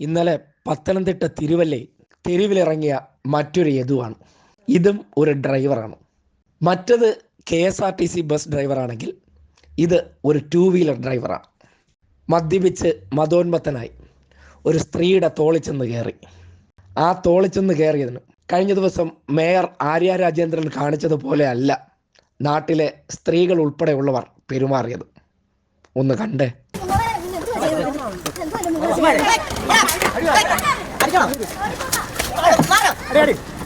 ഇന്നലെ പത്തനംതിട്ട തിരുവല്ലയിൽ തെരുവിലിറങ്ങിയ മറ്റൊരു യദുവാണ്. ഇതും ഒരു ഡ്രൈവറാണ്. മറ്റത് K S R T C bus ഡ്രൈവറാണെങ്കിൽ ഇത് ഒരു ടൂ വീലർ ഡ്രൈവറാണ് മദ്യപിച്ച് മതോന്മത്തനായി ഒരു സ്ത്രീയുടെ തോളിൽ ചെന്ന് കയറി ആ തോളിൽ ചെന്ന് കയറിയതിന് കഴിഞ്ഞ ദിവസം മേയർ ആര്യ രാജേന്ദ്രൻ കാണിച്ചതുപോലെ അല്ല നാട്ടിലെ സ്ത്രീകൾ ഉൾപ്പെടെയുള്ളവർ പെരുമാറിയത്. ഒന്ന് കണ്ടേ.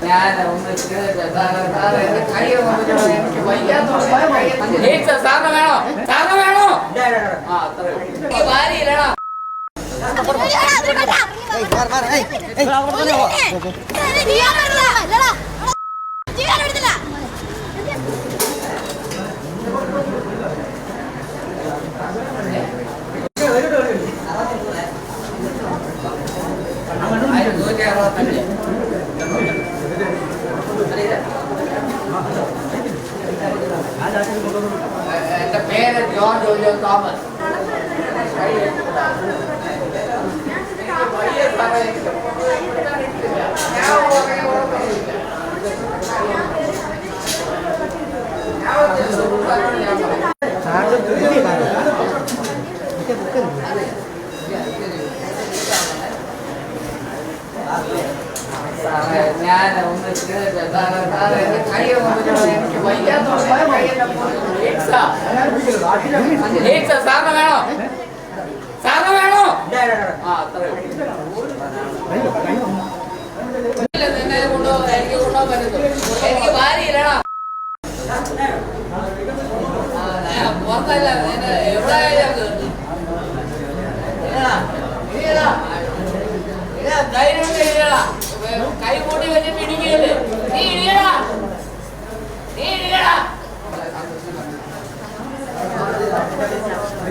ഞാൻ ഒന്ന് സാറേ സാറേ എന്റെ കൈ ഒന്ന് എനിക്ക് വയ്യാത്തോണ്ട് ഏയ് സാർ സാറിന് വേണോ സാറിന് വേണോ ആ അത്രേ ഉള്ളൂ. എനിക്ക് ഭാര്യയില്ലടാ ആയിരത്തി നൂറ്റി അറുപത്തഞ്ച് എന്റെ പേര് ജോർജ് ജോജോ തോമസ് ഞാൻ ഒന്ന് കൈ ഒന്ന് സാറിന് വേണോ സാറിന് വേണോ ആ അത്രേ നിന്നെ കൊണ്ടുപോകാൻ എനിക്ക് കൊണ്ടുപോകാൻ പറ്റുന്നു എനിക്ക് ഭാര്യയില്ലടാ ഞാൻ പുറത്തല്ല എവിടെ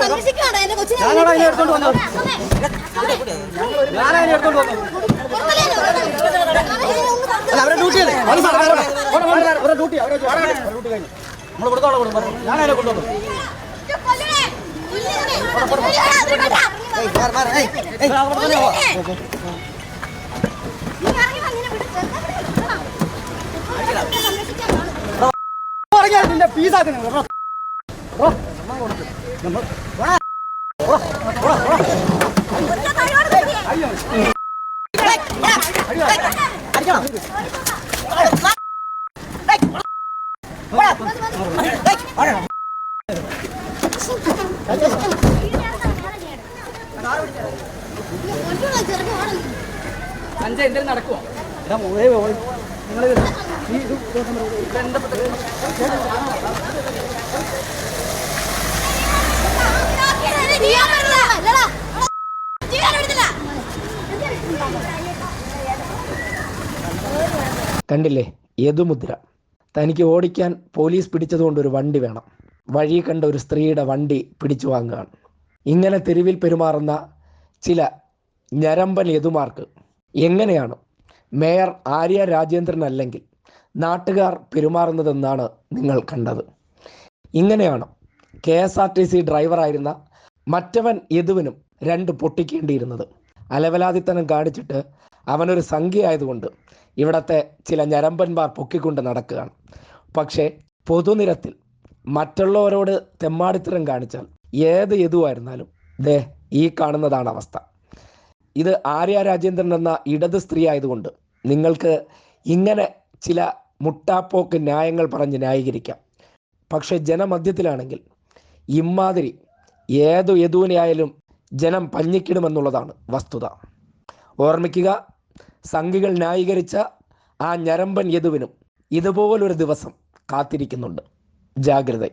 സംരക്ഷിക്കാണ് എന്റെ കൊച്ചിനെ അവരുടെ ഡ്യൂട്ടി അല്ലേ അവരുടെ ഡ്യൂട്ടി അവരെ നമ്മൾ കൊടുത്തോളാം കൊടുക്കും ഞാൻ അതിനെ കൊണ്ടുവന്നു. നിന്റെ പീസാക്കുന്നു അഞ്ച എന്തെങ്കിലും നടക്കുമോ നിങ്ങൾ ഈ ഇത് കണ്ടില്ലേ? യദുമുദ്ര തനിക്ക് ഓടിക്കാൻ പോലീസ് പിടിച്ചതുകൊണ്ട് ഒരു വണ്ടി വേണം. വഴി കണ്ട ഒരു സ്ത്രീയുടെ വണ്ടി പിടിച്ചു വാങ്ങുകയാണ്. ഇങ്ങനെ തെരുവിൽ പെരുമാറുന്ന ചില ഞരമ്പൻ യതുമാർക്ക് എങ്ങനെയാണ്? മേയർ ആര്യ രാജേന്ദ്രൻ അല്ലെങ്കിൽ നാട്ടുകാർ പെരുമാറുന്നതെന്നാണ് നിങ്ങൾ കണ്ടത്. ഇങ്ങനെയാണ് K S R T C ഡ്രൈവറായിരുന്ന മറ്റവൻ യദുവിനും രണ്ട് പൊട്ടിക്കേണ്ടിയിരുന്നത്. അലവലാതിത്തനം കാണിച്ചിട്ട് അവനൊരു സംഖ്യ ആയതുകൊണ്ട് ഇവിടത്തെ ചില ഞരമ്പന്മാർ പൊക്കിക്കൊണ്ട് നടക്കുകയാണ്. പക്ഷേ പൊതുനിരത്തിൽ മറ്റുള്ളവരോട് തെമ്മാടിത്തരം കാണിച്ചാൽ ഏത് ഏതുവായിരുന്നാലും ദേ ഈ കാണുന്നതാണ് അവസ്ഥ. ഇത് ആര്യ രാജേന്ദ്രൻ എന്ന ഇടത് സ്ത്രീ ആയതുകൊണ്ട് നിങ്ങൾക്ക് ഇങ്ങനെ ചില മുട്ടാപ്പോക്ക് ന്യായങ്ങൾ പറഞ്ഞ് ന്യായീകരിക്കാം. പക്ഷെ ജനമധ്യത്തിലാണെങ്കിൽ ഇമ്മാതിരി ഏതു യദുവിനെയായാലും ജനം പഞ്ഞിക്കിടുമെന്നുള്ളതാണ് വസ്തുത. ഓർമ്മിക്കുക സംഘികൾ ന്യായീകരിച്ച ആ ഞരമ്പൻ യദുവിനും ഇതുപോലൊരു ദിവസം കാത്തിരിക്കുന്നുണ്ട്. ജാഗ്രത